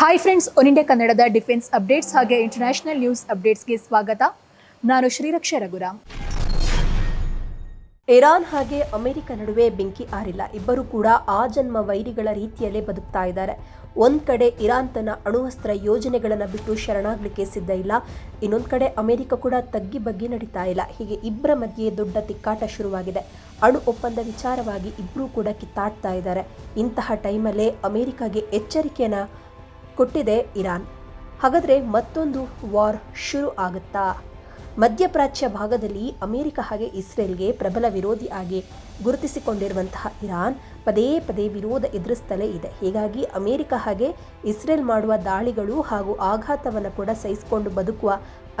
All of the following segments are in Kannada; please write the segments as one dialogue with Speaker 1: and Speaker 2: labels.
Speaker 1: ಹಾಯ್ ಫ್ರೆಂಡ್ಸ್ ಒನ್ ಇಂಡಿಯಾ ಕನ್ನಡದ ಡಿಫೆನ್ಸ್ ಅಪ್ಡೇಟ್ಸ್ ಹಾಗೆ ಇಂಟರ್ನ್ಯಾಷನಲ್ ನ್ಯೂಸ್ ಅಪ್ಡೇಟ್ಸ್ಗೆ ಸ್ವಾಗತ. ನಾನು ಶ್ರೀರಕ್ಷ ರಘುರಾಮ್.
Speaker 2: ಇರಾನ್ ಹಾಗೆ ಅಮೆರಿಕ ನಡುವೆ ಬೆಂಕಿ ಆರಿಲ್ಲ. ಇಬ್ಬರು ಕೂಡ ಆ ಜನ್ಮ ವೈರಿಗಳ ರೀತಿಯಲ್ಲೇ ಬದುಕ್ತಾ ಇದ್ದಾರೆ. ಒಂದು ಕಡೆ ಇರಾನ್ ತನ್ನ ಅಣುವಸ್ತ್ರ ಯೋಜನೆಗಳನ್ನು ಬಿಟ್ಟು ಶರಣಾಗಲಿಕ್ಕೆ ಸಿದ್ಧ ಇಲ್ಲ. ಇನ್ನೊಂದು ಕಡೆ ಅಮೆರಿಕ ಕೂಡ ತಗ್ಗಿ ಬಗ್ಗಿ ನಡೀತಾ ಇಲ್ಲ. ಹೀಗೆ ಇಬ್ಬರ ಮಧ್ಯೆ ದೊಡ್ಡ ತಿಕ್ಕಾಟ ಶುರುವಾಗಿದೆ. ಅಣು ಒಪ್ಪಂದ ವಿಚಾರವಾಗಿ ಇಬ್ಬರೂ ಕೂಡ ಕಿತ್ತಾಡ್ತಾ ಇದ್ದಾರೆ. ಇಂತಹ ಟೈಮಲ್ಲೇ ಅಮೆರಿಕಾಗೆ ಎಚ್ಚರಿಕೆಯನ್ನ ಕೊಟ್ಟಿದೆ ಇರಾನ್. ಹಾಗಾದರೆ ಮತ್ತೊಂದು ವಾರ್ ಶುರು ಆಗುತ್ತಾ? ಮಧ್ಯಪ್ರಾಚ್ಯ ಭಾಗದಲ್ಲಿ ಅಮೆರಿಕ ಹಾಗೆ ಇಸ್ರೇಲ್ಗೆ ಪ್ರಬಲ ವಿರೋಧಿ ಆಗಿ ಗುರುತಿಸಿಕೊಂಡಿರುವಂತಹ ಇರಾನ್ ಪದೇ ಪದೇ ವಿರೋಧ ಎದುರಿಸ್ತಲೇ ಇದೆ. ಹೀಗಾಗಿ ಅಮೆರಿಕ ಹಾಗೆ ಇಸ್ರೇಲ್ ಮಾಡುವ ದಾಳಿಗಳು ಹಾಗೂ ಆಘಾತವನ್ನು ಕೂಡ ಸಹಿಸಿಕೊಂಡು ಬದುಕುವ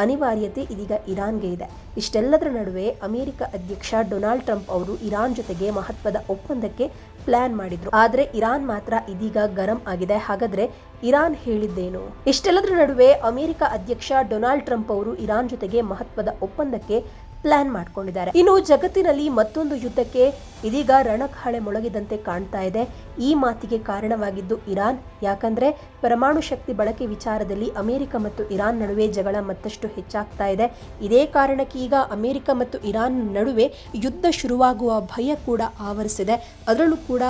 Speaker 2: ಅನಿವಾರ್ಯತೆ ಇದೀಗ ಇರಾನ್ಗೆ ಇದೆ. ಇಷ್ಟೆಲ್ಲದರ ನಡುವೆ ಅಮೆರಿಕ ಅಧ್ಯಕ್ಷ ಡೊನಾಲ್ಡ್ ಟ್ರಂಪ್ ಅವರು ಇರಾನ್ ಜೊತೆಗೆ ಮಹತ್ವದ ಒಪ್ಪಂದಕ್ಕೆ ಪ್ಲಾನ್ ಮಾಡಿದ್ರು. ಆದರೆ ಇರಾನ್ ಮಾತ್ರ ಇದೀಗ ಗರಂ ಆಗಿದೆ. ಹಾಗಾದ್ರೆ ಇರಾನ್ ಹೇಳಿದ್ದೇನು? ಇಷ್ಟೆಲ್ಲದರ ನಡುವೆ ಅಮೆರಿಕ ಅಧ್ಯಕ್ಷ ಡೊನಾಲ್ಡ್ ಟ್ರಂಪ್ ಅವರು ಇರಾನ್ ಜೊತೆಗೆ ಮಹತ್ವದ ಒಪ್ಪಂದಕ್ಕೆ ಪ್ಲಾನ್ ಮಾಡ್ಕೊಂಡಿದ್ದಾರೆ. ಇನ್ನು ಜಗತ್ತಿನಲ್ಲಿ ಮತ್ತೊಂದು ಯುದ್ಧಕ್ಕೆ ಇದೀಗ ರಣಕಹಳೆ ಮೊಳಗಿದಂತೆ ಕಾಣ್ತಾ ಇದೆ. ಈ ಮಾತಿಗೆ ಕಾರಣವಾಗಿದ್ದು ಇರಾನ್. ಯಾಕಂದ್ರೆ ಪರಮಾಣು ಶಕ್ತಿ ಬಳಕೆ ವಿಚಾರದಲ್ಲಿ ಅಮೆರಿಕ ಮತ್ತು ಇರಾನ್ ನಡುವೆ ಜಗಳ ಮತ್ತಷ್ಟು ಹೆಚ್ಚಾಗ್ತಾ ಇದೆ. ಇದೇ ಕಾರಣಕ್ಕೆ ಈಗ ಅಮೆರಿಕ ಮತ್ತು ಇರಾನ್ ನಡುವೆ ಯುದ್ಧ ಶುರುವಾಗುವ ಭಯ ಕೂಡ ಆವರಿಸಿದೆ. ಅದರಲ್ಲೂ ಕೂಡ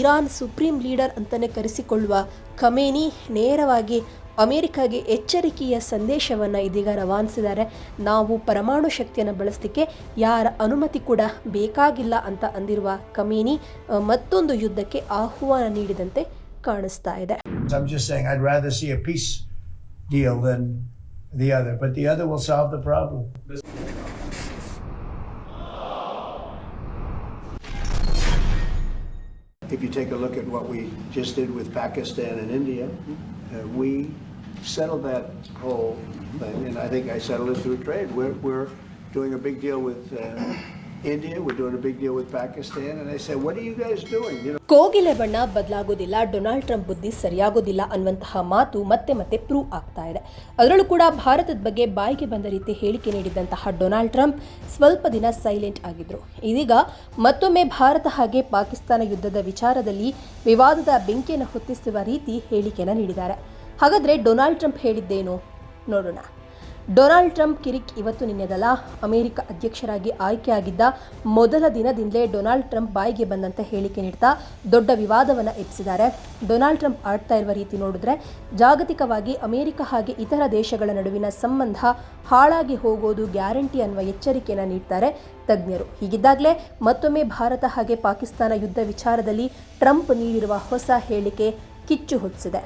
Speaker 2: ಇರಾನ್ ಸುಪ್ರೀಂ ಲೀಡರ್ ಅಂತಲೇ ಕರೆಸಿಕೊಳ್ಳುವ ಖಮೇನಿ ನೇರವಾಗಿ ಅಮೆರಿಕಾಗೆ ಎಚ್ಚರಿಕೆಯ ಸಂದೇಶವನ್ನು ಇದೀಗ ರವಾನಿಸಿದ್ದಾರೆ ನಾವು ಪರಮಾಣು ಶಕ್ತಿಯನ್ನು ಬಳಸಲಿಕ್ಕೆ ಯಾರ ಅನುಮತಿ ಕೂಡ ಬೇಕಾಗಿಲ್ಲ ಅಂತ ಅಂದಿರುವ ಕಮೀನಿ ಮತ್ತೊಂದು ಯುದ್ಧಕ್ಕೆ ಆಹ್ವಾನ ನೀಡಿದಂತೆ ಕಾಣಿಸ್ತಾ ಇದೆ.
Speaker 3: If you take a look at what we just did with Pakistan and India, uh, we settled that whole thing, and I think I settled it through trade. We're, we're doing a big deal with uh,
Speaker 2: ಕೋಗಿಲೆ ಬಣ್ಣ ಬದಲಾಗೋದಿಲ್ಲ, ಡೊನಾಲ್ಡ್ ಟ್ರಂಪ್ ಬುದ್ಧಿ ಸರಿಯಾಗೋದಿಲ್ಲ ಅನ್ನುವಂತಹ ಮಾತು ಮತ್ತೆ ಮತ್ತೆ ಪ್ರೂವ್ ಆಗ್ತಾ ಇದೆ. ಅದರಲ್ಲೂ ಕೂಡ ಭಾರತದ ಬಗ್ಗೆ ಬಾಯಿಗೆ ಬಂದ ರೀತಿ ಹೇಳಿಕೆ ನೀಡಿದಂತಹ ಡೊನಾಲ್ಡ್ ಟ್ರಂಪ್ ಸ್ವಲ್ಪ ದಿನ ಸೈಲೆಂಟ್ ಆಗಿದ್ರು. ಇದೀಗ ಮತ್ತೊಮ್ಮೆ ಭಾರತ ಹಾಗೆ ಪಾಕಿಸ್ತಾನ ಯುದ್ಧದ ವಿಚಾರದಲ್ಲಿ ವಿವಾದದ ಬೆಂಕಿಯನ್ನು ಹೊತ್ತಿಸುವ ರೀತಿ ಹೇಳಿಕೆಯನ್ನು ನೀಡಿದ್ದಾರೆ. ಹಾಗಾದ್ರೆ ಡೊನಾಲ್ಡ್ ಟ್ರಂಪ್ ಹೇಳಿದ್ದೇನು? ನೋಡೋಣ. ಡೊನಾಲ್ಡ್ ಟ್ರಂಪ್ ಕಿರಿಕ್ ಇವತ್ತು ನಿನ್ನೆದಲ್ಲ ಅಮೆರಿಕ ಅಧ್ಯಕ್ಷರಾಗಿ ಆಯ್ಕೆಯಾಗಿದ್ದ ಮೊದಲ ದಿನದಿಂದಲೇ ಡೊನಾಲ್ಡ್ ಟ್ರಂಪ್ ಬಾಯಿಗೆ ಬಂದಂತೆ ಹೇಳಿಕೆ ನೀಡ್ತಾ ದೊಡ್ಡ ವಿವಾದವನ್ನು ಎಬ್ಬಿಸಿದ್ದಾರೆ. ಡೊನಾಲ್ಡ್ ಟ್ರಂಪ್ ಆಡ್ತಾ ಇರುವ ರೀತಿ ನೋಡಿದ್ರೆ ಜಾಗತಿಕವಾಗಿ ಅಮೆರಿಕ ಹಾಗೆ ಇತರ ದೇಶಗಳ ನಡುವಿನ ಸಂಬಂಧ ಹಾಳಾಗಿ ಹೋಗೋದು ಗ್ಯಾರಂಟಿ ಅನ್ನುವ ಎಚ್ಚರಿಕೆಯನ್ನು ನೀಡ್ತಾರೆ ತಜ್ಞರು. ಹೀಗಿದ್ದಾಗಲೇ ಮತ್ತೊಮ್ಮೆ ಭಾರತ ಹಾಗೆ ಪಾಕಿಸ್ತಾನ ಯುದ್ಧ ವಿಚಾರದಲ್ಲಿ ಟ್ರಂಪ್ ನೀಡಿರುವ ಹೊಸ ಹೇಳಿಕೆ ಕಿಚ್ಚು ಹೊತ್ತಿಸಿದೆ.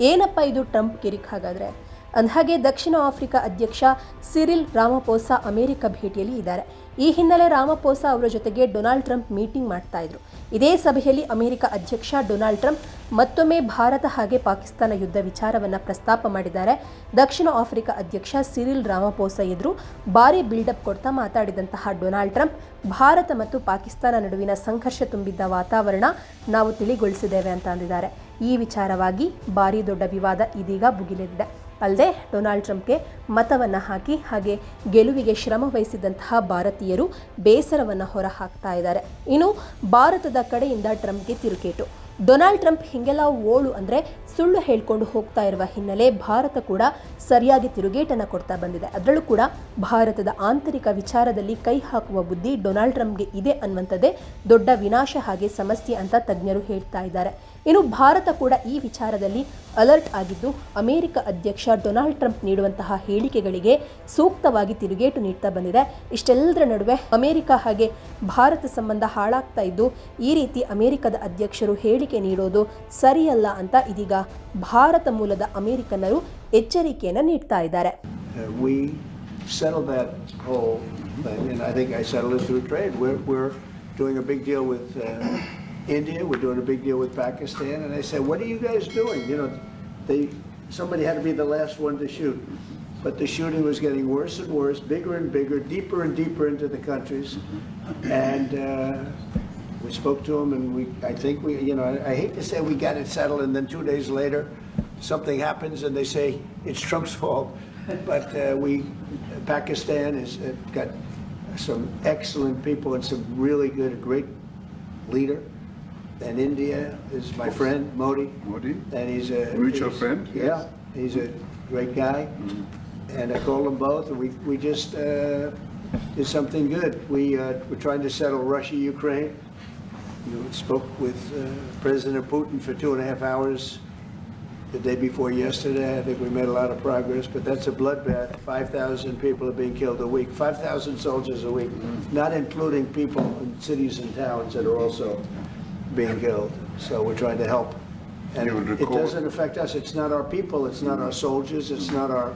Speaker 2: ಏನಪ್ಪ ಇದು ಟ್ರಂಪ್ ಕಿರಿಕ್ ಹಾಗಾದ್ರೆ? ಅಂದಹಾಗೆ ದಕ್ಷಿಣ ಆಫ್ರಿಕಾ ಅಧ್ಯಕ್ಷ ಸಿರಿಲ್ ರಾಮಪೋಸಾ ಅಮೆರಿಕ ಭೇಟಿಯಲ್ಲಿ ಇದ್ದಾರೆ. ಈ ಹಿನ್ನೆಲೆ ರಾಮಪೋಸಾ ಅವರ ಜೊತೆಗೆ ಡೊನಾಲ್ಡ್ ಟ್ರಂಪ್ ಮೀಟಿಂಗ್ ಮಾಡ್ತಾ ಇದ್ರು. ಇದೇ ಸಭೆಯಲ್ಲಿ ಅಮೆರಿಕ ಅಧ್ಯಕ್ಷ ಡೊನಾಲ್ಡ್ ಟ್ರಂಪ್ ಮತ್ತೊಮ್ಮೆ ಭಾರತ ಹಾಗೆ ಪಾಕಿಸ್ತಾನ ಯುದ್ಧ ವಿಚಾರವನ್ನು ಪ್ರಸ್ತಾಪ ಮಾಡಿದ್ದಾರೆ. ದಕ್ಷಿಣ ಆಫ್ರಿಕಾ ಅಧ್ಯಕ್ಷ ಸಿರಿಲ್ ರಾಮಪೋಸಾ ಎದುರು ಭಾರಿ ಬಿಲ್ಡಪ್ ಕೊಡ್ತಾ ಮಾತಾಡಿದಂತಹ ಡೊನಾಲ್ಡ್ ಟ್ರಂಪ್, ಭಾರತ ಮತ್ತು ಪಾಕಿಸ್ತಾನ ನಡುವಿನ ಸಂಘರ್ಷ ತುಂಬಿದ್ದ ವಾತಾವರಣ ನಾವು ತಿಳಿಗೊಳಿಸಿದ್ದೇವೆ ಅಂತ ಅಂದಿದ್ದಾರೆ. ಈ ವಿಚಾರವಾಗಿ ಭಾರಿ ದೊಡ್ಡ ವಿವಾದ ಇದೀಗ ಭುಗಿಲೆದಿದೆ ಅಲ್ಲದೆ ಡೊನಾಲ್ಡ್ ಟ್ರಂಪ್ಗೆ ಮತವನ್ನು ಹಾಕಿ ಹಾಗೆ ಗೆಲುವಿಗೆ ಶ್ರಮ ವಹಿಸಿದಂತಹ ಭಾರತೀಯರು ಬೇಸರವನ್ನು ಹೊರಹಾಕ್ತಾ ಇದ್ದಾರೆ. ಇನ್ನು ಭಾರತದ ಕಡೆಯಿಂದ ಟ್ರಂಪ್ಗೆ ತಿರುಗೇಟು. ಡೊನಾಲ್ಡ್ ಟ್ರಂಪ್ ಹಿಂಗೆಲ್ಲ ಓಳು ಅಂದರೆ ಸುಳ್ಳು ಹೇಳ್ಕೊಂಡು ಹೋಗ್ತಾ ಇರುವ ಹಿನ್ನೆಲೆ ಭಾರತ ಕೂಡ ಸರಿಯಾಗಿ ತಿರುಗೇಟನ್ನು ಕೊಡ್ತಾ ಬಂದಿದೆ. ಅದರಲ್ಲೂ ಕೂಡ ಭಾರತದ ಆಂತರಿಕ ವಿಚಾರದಲ್ಲಿ ಕೈ ಹಾಕುವ ಬುದ್ಧಿ ಡೊನಾಲ್ಡ್ ಟ್ರಂಪ್ಗೆ ಇದೆ ಅನ್ನುವಂಥದ್ದೇ ದೊಡ್ಡ ವಿನಾಶ ಹಾಗೆ ಸಮಸ್ಯೆ ಅಂತ ತಜ್ಞರು ಹೇಳ್ತಾ ಇದ್ದಾರೆ. ಇನ್ನು ಭಾರತ ಕೂಡ ಈ ವಿಚಾರದಲ್ಲಿ ಅಲರ್ಟ್ ಆಗಿದ್ದು ಅಮೆರಿಕ ಅಧ್ಯಕ್ಷ ಡೊನಾಲ್ಡ್ ಟ್ರಂಪ್ ನೀಡುವಂತಹ ಹೇಳಿಕೆಗಳಿಗೆ ಸೂಕ್ತವಾಗಿ ತಿರುಗೇಟು ನೀಡ್ತಾ ಬಂದಿದೆ. ಇಷ್ಟೆಲ್ಲದರ ನಡುವೆ ಅಮೆರಿಕ ಹಾಗೆ ಭಾರತ ಸಂಬಂಧ ಹಾಳಾಗ್ತಾ ಇದ್ದು ಈ ರೀತಿ ಅಮೆರಿಕದ ಅಧ್ಯಕ್ಷರು ಹೇಳಿಕೆ ನೀಡೋದು ಸರಿಯಲ್ಲ ಅಂತ ಇದೀಗ ಭಾರತ ಮೂಲದ ಅಮೆರಿಕನ್ನರು ಎಚ್ಚರಿಕೆಯನ್ನು ನೀಡ್ತಾ ಇದ್ದಾರೆ.
Speaker 3: Uh, we're doing a big deal with uh, India, we're doing a big deal with Pakistan, and I said, what are you guys doing? You know, they, somebody had to be the last one to shoot. But the shooting was getting worse and worse, bigger and bigger, deeper and deeper into the countries. And uh, we spoke to them, and we, I think we, you know, I, I hate to say we got it settled, and then two days later, something happens, and they say it's Trump's fault. But uh, we, Pakistan has uh, got some excellent people and some really good, great leader. And India is my friend, Modi.
Speaker 4: Modi?
Speaker 3: And he's a.
Speaker 4: Mutual
Speaker 3: he's-
Speaker 4: friend, yes.
Speaker 3: Yeah, he's a great guy. And I called them both, and we, we just uh, did something good. We, uh, we're trying to settle Russia, Ukraine. You know, spoke with uh, President Putin for two and a half hours the day before yesterday. I think we made a lot of progress, but that's a bloodbath. 5,000 people are being killed a week, 5,000 soldiers a week, not including people in cities and towns that are also being killed. So we're trying to help. And
Speaker 4: You would
Speaker 3: it
Speaker 4: recall-
Speaker 3: doesn't affect us. It's not our people, it's not our soldiers, it's not our,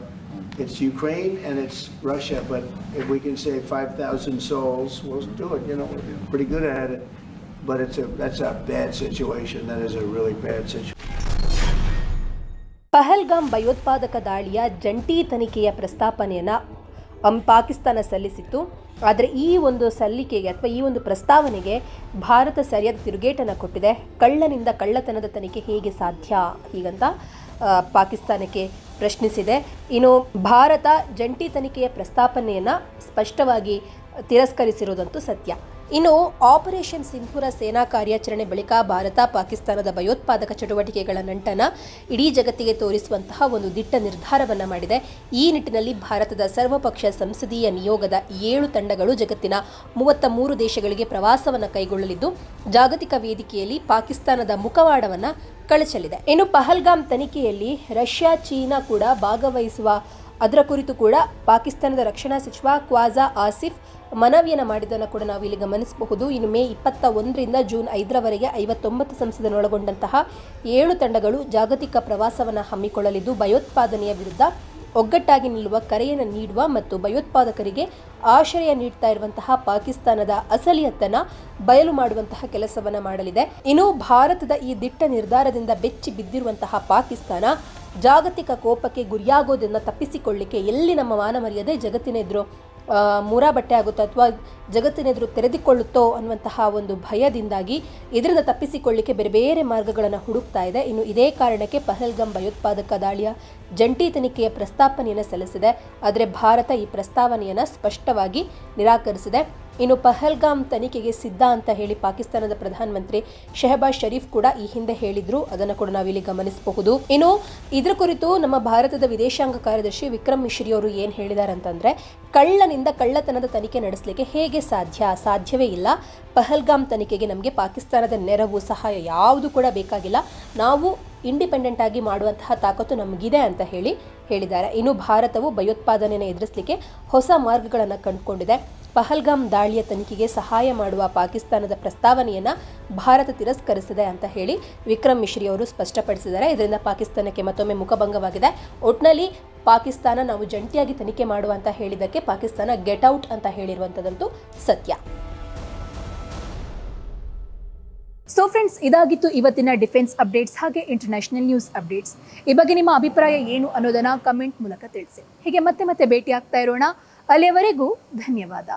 Speaker 3: it's Ukraine and it's Russia. But if we can save 5,000 souls, we'll do it. You know, we're pretty good at it. But it's a, that's a bad situation. That is a really bad situation.
Speaker 2: Pahalgam ಭಯೋತ್ಪಾದಕ ದಾಳಿಯ ಜಂಟಿ ತನಿಖೆಯ ಪ್ರಸ್ತಾಪನೆಯನ್ನು ಅಂ ಪಾಕಿಸ್ತಾನ ಸಲ್ಲಿಸಿತ್ತು. ಆದರೆ ಈ ಒಂದು ಸಲ್ಲಿಕೆಗೆ ಅಥವಾ ಈ ಒಂದು ಪ್ರಸ್ತಾವನೆಗೆ ಭಾರತ ಸರಿಯಾದ ತಿರುಗೇಟನ್ನು ಕೊಟ್ಟಿದೆ. ಕಳ್ಳನಿಂದ ಕಳ್ಳತನದ ತನಿಖೆ ಹೇಗೆ ಸಾಧ್ಯ ಹೀಗಂತ ಪಾಕಿಸ್ತಾನಕ್ಕೆ ಪ್ರಶ್ನಿಸಿದೆ. ಇನ್ನು ಭಾರತ ಜಂಟಿ ತನಿಖೆಯ ಪ್ರಸ್ತಾಪನೆಯನ್ನು ಸ್ಪಷ್ಟವಾಗಿ ತಿರಸ್ಕರಿಸಿರುವುದಂತೂ ಸತ್ಯ. ಇನ್ನು ಆಪರೇಷನ್ ಸಿಂಧೂರ ಸೇನಾ ಕಾರ್ಯಾಚರಣೆ ಬಳಿಕ ಭಾರತ, ಪಾಕಿಸ್ತಾನದ ಭಯೋತ್ಪಾದಕ ಚಟುವಟಿಕೆಗಳ ನಂಟನ ಇಡೀ ಜಗತ್ತಿಗೆ ತೋರಿಸುವಂತಹ ಒಂದು ದಿಟ್ಟ ನಿರ್ಧಾರವನ್ನು ಮಾಡಿದೆ. ಈ ನಿಟ್ಟಿನಲ್ಲಿ ಭಾರತದ ಸರ್ವಪಕ್ಷ ಸಂಸದೀಯ ನಿಯೋಗದ ಏಳು ತಂಡಗಳು ಜಗತ್ತಿನ ಮೂವತ್ತ ಮೂರು ದೇಶಗಳಿಗೆ ಪ್ರವಾಸವನ್ನು ಕೈಗೊಳ್ಳಲಿದ್ದು, ಜಾಗತಿಕ ವೇದಿಕೆಯಲ್ಲಿ ಪಾಕಿಸ್ತಾನದ ಮುಖವಾಡವನ್ನು ಕಳಚಲಿದೆ. ಇನ್ನು ಪಹಲ್ಗಾಮ್ ತನಿಖೆಯಲ್ಲಿ ರಷ್ಯಾ, ಚೀನಾ ಕೂಡ ಭಾಗವಹಿಸುವ ಅದರ ಕುರಿತು ಕೂಡ ಪಾಕಿಸ್ತಾನದ ರಕ್ಷಣಾ ಸಚಿವ ಕ್ವಾಜಾ ಆಸಿಫ್ ಮನವಿಯನ್ನು ಮಾಡಿದ್ದನ್ನು ಕೂಡ ನಾವು ಇಲ್ಲಿ ಗಮನಿಸಬಹುದು. ಇನ್ನು ಮೇ ಇಪ್ಪತ್ತ ಒಂದರಿಂದ ಜೂನ್ ಐದರವರೆಗೆ ಐವತ್ತೊಂಬತ್ತು ಸಂಸದನೊಳಗೊಂಡಂತಹ ಏಳು ತಂಡಗಳು ಜಾಗತಿಕ ಪ್ರವಾಸವನ್ನು ಹಮ್ಮಿಕೊಳ್ಳಲಿದ್ದು, ಭಯೋತ್ಪಾದನೆಯ ವಿರುದ್ಧ ಒಗ್ಗಟ್ಟಾಗಿ ನಿಲ್ಲುವ ಕರೆಯನ್ನು ನೀಡುವ ಮತ್ತು ಭಯೋತ್ಪಾದಕರಿಗೆ ಆಶ್ರಯ ನೀಡ್ತಾ ಇರುವಂತಹ ಪಾಕಿಸ್ತಾನದ ಅಸಲಿಯತ್ತನ್ನ ಬಯಲು ಮಾಡುವಂತಹ ಕೆಲಸವನ್ನು ಮಾಡಲಿದೆ. ಇನ್ನು ಭಾರತದ ಈ ದಿಟ್ಟ ನಿರ್ಧಾರದಿಂದ ಬೆಚ್ಚಿ ಬಿದ್ದಿರುವಂತಹ ಪಾಕಿಸ್ತಾನ ಜಾಗತಿಕ ಕೋಪಕ್ಕೆ ಗುರಿಯಾಗೋದನ್ನು ತಪ್ಪಿಸಿಕೊಳ್ಳಿಕ್ಕೆ ಎಲ್ಲಿ ನಮ್ಮ ಮಾನ ಮರ್ಯಾದೆ ಜಗತ್ತಿನ ಎದುರು ಮೂರಾ ಬಟ್ಟೆ ಆಗುತ್ತೋ ಅಥವಾ ಜಗತ್ತಿನೆದುರು ತೆರೆದುಕೊಳ್ಳುತ್ತೋ ಅನ್ನುವಂತಹ ಒಂದು ಭಯದಿಂದಾಗಿ ಇದರಿಂದ ತಪ್ಪಿಸಿಕೊಳ್ಳಿಕ್ಕೆ ಬೇರೆ ಬೇರೆ ಮಾರ್ಗಗಳನ್ನು ಹುಡುಕ್ತಾ ಇದೆ. ಇನ್ನು ಇದೇ ಕಾರಣಕ್ಕೆ ಪಹಲ್ಗಂ ಭಯೋತ್ಪಾದಕ ದಾಳಿಯ ಜಂಟಿ ತನಿಖೆಯ ಪ್ರಸ್ತಾಪನೆಯನ್ನು ಸಲ್ಲಿಸಿದೆ. ಆದರೆ ಭಾರತ ಈ ಪ್ರಸ್ತಾವನೆಯನ್ನು ಸ್ಪಷ್ಟವಾಗಿ ನಿರಾಕರಿಸಿದೆ. ಇನ್ನು ಪಹಲ್ಗಾಮ್ ತನಿಖೆಗೆ ಸಿದ್ಧ ಅಂತ ಹೇಳಿ ಪಾಕಿಸ್ತಾನದ ಪ್ರಧಾನಮಂತ್ರಿ ಶೆಹಬಾಜ್ ಶರೀಫ್ ಕೂಡ ಈ ಹಿಂದೆ ಹೇಳಿದ್ರು. ಅದನ್ನು ಕೂಡ ನಾವಿಲ್ಲಿ ಗಮನಿಸಬಹುದು. ಇನ್ನು ಇದರ ಕುರಿತು ನಮ್ಮ ಭಾರತದ ವಿದೇಶಾಂಗ ಕಾರ್ಯದರ್ಶಿ ವಿಕ್ರಮ್ ಮಿಶ್ರಿ ಅವರು ಏನು ಹೇಳಿದ್ದಾರೆ ಅಂತಂದ್ರೆ ಕಳ್ಳನಿಂದ ಕಳ್ಳತನದ ತನಿಖೆ ನಡೆಸಲಿಕ್ಕೆ ಹೇಗೆ ಸಾಧ್ಯ? ಸಾಧ್ಯವೇ ಇಲ್ಲ. ಪಹಲ್ಗಾಮ್ ತನಿಖೆಗೆ ನಮಗೆ ಪಾಕಿಸ್ತಾನದ ನೆರವು, ಸಹಾಯ ಯಾವುದು ಕೂಡ ಬೇಕಾಗಿಲ್ಲ. ನಾವು ಇಂಡಿಪೆಂಡೆಂಟ್ ಆಗಿ ಮಾಡುವಂತಹ ತಾಕತ್ತು ನಮಗಿದೆ ಅಂತ ಹೇಳಿ ಹೇಳಿದ್ದಾರೆ. ಇನ್ನು ಭಾರತವು ಭಯೋತ್ಪಾದನೆಯನ್ನು ಎದುರಿಸಲಿಕ್ಕೆ ಹೊಸ ಮಾರ್ಗಗಳನ್ನು ಕಂಡುಕೊಂಡಿದೆ. ಪಹಲ್ಗಾಮ್ ದಾಳಿಯ ತನಿಖೆಗೆ ಸಹಾಯ ಮಾಡುವ ಪಾಕಿಸ್ತಾನದ ಪ್ರಸ್ತಾವನೆಯನ್ನು ಭಾರತ ತಿರಸ್ಕರಿಸಿದೆ ಅಂತ ಹೇಳಿ ವಿಕ್ರಮ್ ಮಿಶ್ರಿ ಅವರು ಸ್ಪಷ್ಟಪಡಿಸಿದ್ದಾರೆ. ಇದರಿಂದ ಪಾಕಿಸ್ತಾನಕ್ಕೆ ಮತ್ತೊಮ್ಮೆ ಮುಖಭಂಗವಾಗಿದೆ. ಒಟ್ನಲ್ಲಿ ಪಾಕಿಸ್ತಾನ ನಾವು ಜಂಟಿಯಾಗಿ ತನಿಖೆ ಮಾಡುವ ಅಂತ ಹೇಳಿದ್ದಕ್ಕೆ ಪಾಕಿಸ್ತಾನ ಗೆಟ್ ಔಟ್ ಅಂತ ಹೇಳಿರುವಂಥದ್ದಂತೂ ಸತ್ಯ.
Speaker 1: ಸೊ ಫ್ರೆಂಡ್ಸ್ ಇದಾಗಿತ್ತು ಇವತ್ತಿನ ಡಿಫೆನ್ಸ್ ಅಪ್ಡೇಟ್ಸ್, ಹಾಗೆ ಇಂಟರ್ನ್ಯಾಷನಲ್ ನ್ಯೂಸ್ ಅಪ್ಡೇಟ್ಸ್. ಈ ಬಗ್ಗೆ ನಿಮ್ಮ ಅಭಿಪ್ರಾಯ ಏನು ಅನ್ನೋದನ್ನ ಕಮೆಂಟ್ ಮೂಲಕ ತಿಳಿಸಿ. ಹೀಗೆ ಮತ್ತೆ ಮತ್ತೆ ಭೇಟಿ ಆಗ್ತಾ ಇರೋಣ. ಅಲ್ಲಿಯವರೆಗೂ ಧನ್ಯವಾದ.